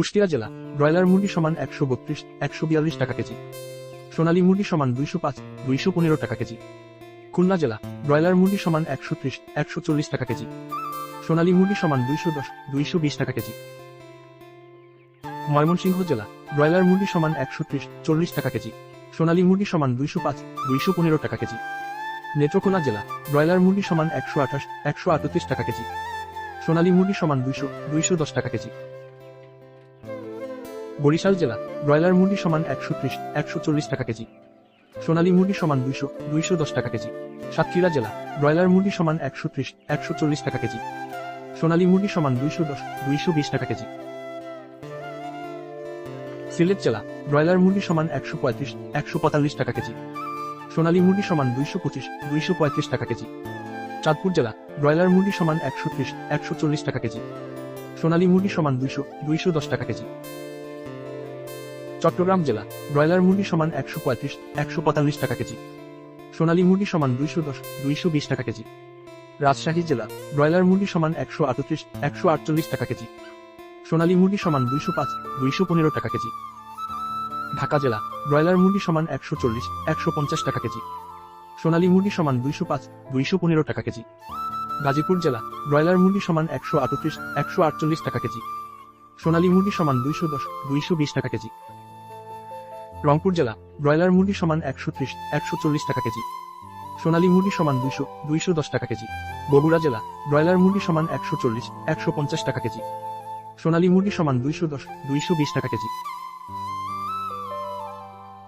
কুষ্টিয়া জেলা, ব্রয়লার মুরগি সমান একশো বত্রিশ, একশো বিয়াল্লিশ টাকা কেজি। সোনালী মুরগি সমান দুইশো পাঁচ, দুইশো পনেরো টাকা কেজি। খুলনা জেলা, ব্রয়লার মুরগি সমান একশো ত্রিশ, একশো চল্লিশ টাকা কেজি। সোনালী মুরগি সমান দুইশো দশ, দুইশো বিশ টাকা কেজি। ময়মনসিংহ জেলা, ব্রয়লার মুরগি সমান একশো ত্রিশ, চল্লিশ টাকা কেজি। সোনালী মুরগি সমান দুইশো পাঁচ, দুইশো পনেরো টাকা কেজি। নেত্রকোনা জেলা, ব্রয়লার মুরগি সমান একশো আঠাশ, একশো আটত্রিশ টাকা কেজি। সোনালী মুরগি সমান দুইশো দুইশো দশ টাকা কেজি। বরিশাল জেলা, ব্রয়লার মুরগি সমান একশো ত্রিশ, একশো চল্লিশ টাকা কেজি। সোনালী মুরগি সমান দুইশো দুইশো দশ টাকা কেজি। সাতক্ষীরা জেলা, ব্রয়লার মুরগি সমান একশো ত্রিশ, একশো চল্লিশ টাকা কেজি। সোনালী মুরগি সমান দুইশো দশ, দুইশো বিশ টাকা কেজি। সিলেট জেলা, ব্রয়লার মুরগি সমান একশো পঁয়ত্রিশ, একশো পঁয়তাল্লিশ টাকা কেজি। সোনালী মুরগি সমান দুইশো পঁচিশ, দুইশো পঁয়ত্রিশ টাকা কেজি। চাঁদপুর জেলা, ব্রয়লার মুরগি সমান একশো ত্রিশ, একশো চল্লিশ টাকা কেজি। সোনালী মুরগি সমান দুইশো দুইশো দশ টাকা কেজি। চট্টগ্রাম জেলা, ব্রয়লার মুরগি সমান একশো পঁয়ত্রিশ, একশো পঁয়তাল্লিশ টাকা কেজি। সোনালী মুরগি সমান দুইশো দশ, দুইশো বিশ টাকা কেজি। রাজশাহী জেলা, ব্রয়লার মুরগি সমান একশো আটত্রিশ, একশো আটচল্লিশ টাকা কেজি। সোনালী মুরগি সমান দুইশো পাঁচ, দুইশো পনেরো টাকা কেজি। ঢাকা জেলা, ব্রয়লার মুরগি সমান একশো চল্লিশ, একশো পঞ্চাশ টাকা কেজি। সোনালী মুরগি সমান দুইশো পাঁচ, দুইশো পনেরো টাকা কেজি। গাজীপুর জেলা, ব্রয়লার মুরগি সমান একশো আটত্রিশ, একশো আটচল্লিশ টাকা কেজি। সোনালী মুরগি সমান দুইশো দশ, দুইশো বিশ টাকা কেজি। রংপুর জেলা, ব্রয়লার মুরগি সমান একশো ত্রিশ, একশো চল্লিশ টাকা কেজি। সোনালী মুরগি সমান দুইশো দুইশো দশ টাকা কেজি। বগুড়া জেলা, ব্রয়লার মুরগি সমান একশো চল্লিশ, একশো পঞ্চাশ টাকা কেজি। সোনালী মুরগি সমান দুইশো দশ, দুইশো বিশ টাকা কেজি।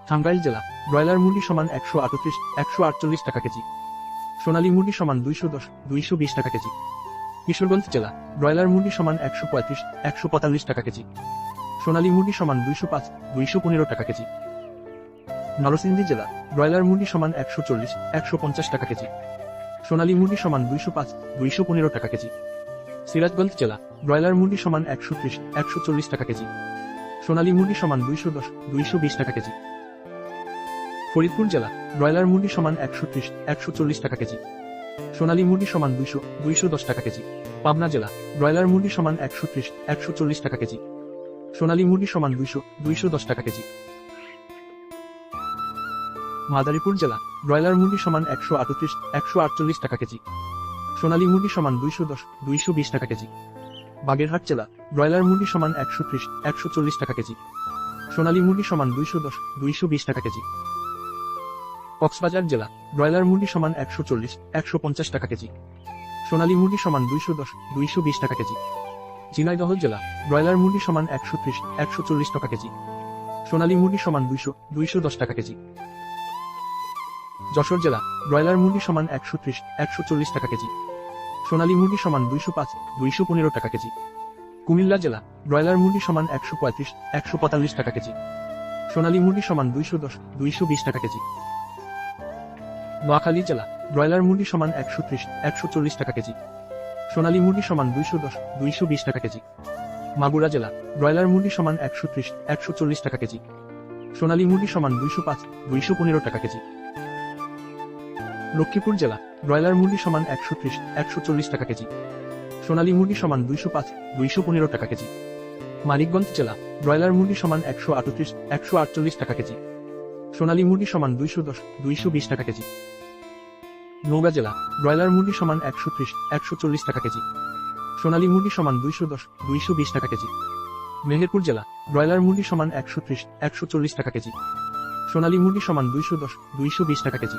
টাঙ্গাইল জেলা, ব্রয়লার মুরগি সমান একশো আটত্রিশ, একশো আটচল্লিশ টাকা কেজি। সোনালী মুরগি সমান দুইশো দশ, দুইশো বিশ টাকা কেজি। কিশোরগঞ্জ জেলা, ব্রয়লার মুরগি সমান একশো পঁয়ত্রিশ, একশো পঁয়তাল্লিশ টাকা কেজি। সোনালী মুরগি সমান দুইশো পাঁচ, দুইশো পনেরো টাকা কেজি। নরসিংদী জেলা, ব্রয়লার মুরগি সমান একশো চল্লিশ, একশো পঞ্চাশ টাকা কেজি। সোনালী মুরগি সমান দুইশো পাঁচ, দুইশো পনেরো টাকা কেজি। সিরাজগঞ্জ জেলা, ব্রয়লার মুরগি সমান একশো ত্রিশ, একশো চল্লিশ টাকা কেজি। সোনালী মুরগি সমান দুইশো দশ, দুইশো বিশ টাকা কেজি। ফরিদপুর জেলা, ব্রয়লার মুরগি সমান একশো ত্রিশ, একশো চল্লিশ টাকা কেজি। সোনালী মুরগি সমান দুইশো দুইশো দশ টাকা কেজি। পাবনা জেলা, ব্রয়লার মুরগি সমান একশো ত্রিশ, একশো চল্লিশ টাকা কেজি। সোনালী মুরগি সমান দুইশো দুইশো দশ টাকা কেজি। মাদারীপুর জেলা, ব্রয়লার মুরগি সমান একশো আটত্রিশ, একশো আটচল্লিশ টাকা কেজি। সোনালী মুরগি সমান দুইশো দশ, দুইশো বিশ টাকা কেজি। বাগেরহাট জেলা, ব্রয়লার মুরগি সমান একশো ত্রিশ, একশো চল্লিশ টাকা কেজি। সোনালী মুরগি সমান দুইশো দশ, দুইশো বিশ টাকা কেজি। কক্সবাজার জেলা, ব্রয়লার মুরগি সমান একশো চল্লিশ, একশো পঞ্চাশ টাকা কেজি। সোনালী মুরগি সমান দুইশো দশ, দুইশো বিশ টাকা কেজি। ঝিনাইদহ জেলা, ব্রয়লার মুরগি সমান একশো ত্রিশ, একশো চল্লিশ টাকা কেজি। সোনালী মুরগি সমান দুইশো দুইশো দশ টাকা কেজি। যশোর জেলা, ব্রয়লার মুরগি সমান একশো ত্রিশ, একশো চল্লিশ টাকা কেজি। সোনালী মুরগি সমান দুইশো পাঁচ, দুইশো পনেরো টাকা কেজি। কুমিল্লা জেলা, ব্রয়লার মুরগি সমান একশো পঁয়ত্রিশ, একশো পঁয়তাল্লিশ টাকা কেজি। সোনালী মুরগি সমান দুইশো দশ, দুইশো বিশ টাকা কেজি। নোয়াখালী জেলা, ব্রয়লার মুরগি সমান একশো ত্রিশ, একশো চল্লিশ টাকা কেজি। সোনালী মুরগি সমান দুইশো দশ, দুইশো বিশ টাকা কেজি। মাগুরা জেলা, ব্রয়লার মুরগি সমান একশো ত্রিশ, একশো চল্লিশ টাকা কেজি। সোনালী মুরগি সমান দুইশো পাঁচ, দুইশো পনেরো টাকা কেজি। লক্ষ্মীপুর জেলা, ব্রয়লার মুরগি সমান একশো ত্রিশ, একশো চল্লিশ টাকা কেজি। সোনালী মুরগি সমান দুইশো পাঁচ, দুইশো পনেরো টাকা কেজি। মানিকগঞ্জ জেলা, ব্রয়লার মুরগি সমান একশো আটত্রিশ, একশো আটচল্লিশ টাকা কেজি। সোনালী মুরগি সমান দুইশো দশ, দুইশো বিশ টাকা কেজি। নৌগা জেলা, ব্রয়লার মুরগি সমান একশো ত্রিশ, একশো চল্লিশ টাকা কেজি। সোনালী মুরগি সমান দুইশো দশ, দুইশো বিশ টাকা কেজি। মেহেরপুর জেলা, ব্রয়লার মুরগি সমান একশো ত্রিশ, একশো চল্লিশ টাকা কেজি। সোনালী মুরগি সমান দুইশো দশ, দুইশো বিশ টাকা কেজি।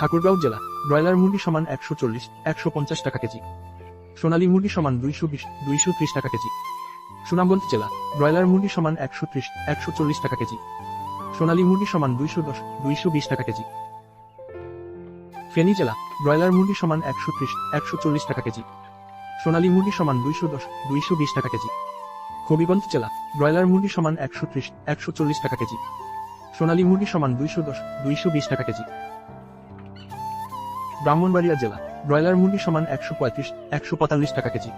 ঠাকুরগাঁও জেলা, ব্রয়লার মুরগি সমান একশো চল্লিশ, একশো পঞ্চাশ টাকা কেজি। সোনালী মুরগি সমান দুইশো বিশ, দুইশো ত্রিশ টাকা কেজি। সুনামগঞ্জ জেলা, ব্রয়লার মুরগি সমান একশো ত্রিশ, একশো চল্লিশ টাকা কেজি। সোনালী মুরগি সমান দুইশো দশ, দুইশো বিশ টাকা কেজি। ফেনী জেলা, ব্রয়লার মুরগি সমান একশো ত্রিশ, একশো চল্লিশ টাকা কেজি। সোনালী মুরগি সমান দুইশো দশ, দুইশো বিশ টাকা কেজি। হবিগঞ্জ জেলা, ব্রয়লার মুরগি সমান একশো ত্রিশ, একশো চল্লিশ টাকা কেজি। সোনালী মুরগি সমান দুইশো দশ, দুইশো বিশ টাকা কেজি। ব্রাহ্মণবাড়িয়া জেলা, ব্রয়লার মুরগি সমান একশো পঁয়ত্রিশ, একশো পঁয়তাল্লিশ টাকা কেজি।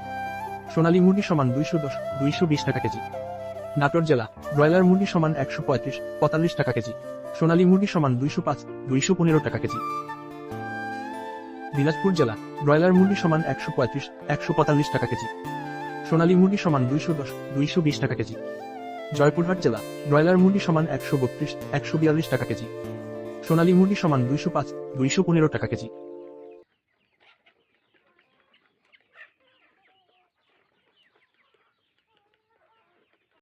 সোনালী মুরগি সমান দুইশো দশ, দুইশো বিশ টাকা কেজি। নাটোর জেলা, ব্রয়লার মুরগি সমান একশো পঁয়ত্রিশ, পঁয়তাল্লিশ টাকা কেজি। সোনালী মুরগি সমান দুইশো পাঁচ, দুইশো পনেরো টাকা কেজি। দিনাজপুর জেলা, ব্রয়লার মুরগি সমান একশো পঁয়ত্রিশ, একশো পঁয়তাল্লিশ টাকা কেজি। সোনালী মুরগি সমান দুইশো দশ, দুইশো বিশ টাকা কেজি। জয়পুরহাট জেলা, ব্রয়লার মুরগি সমান একশো বত্রিশ, একশো বিয়াল্লিশ টাকা কেজি। সোনালী মুরগি সমান দুইশো পাঁচ, দুইশো পনেরো টাকা কেজি।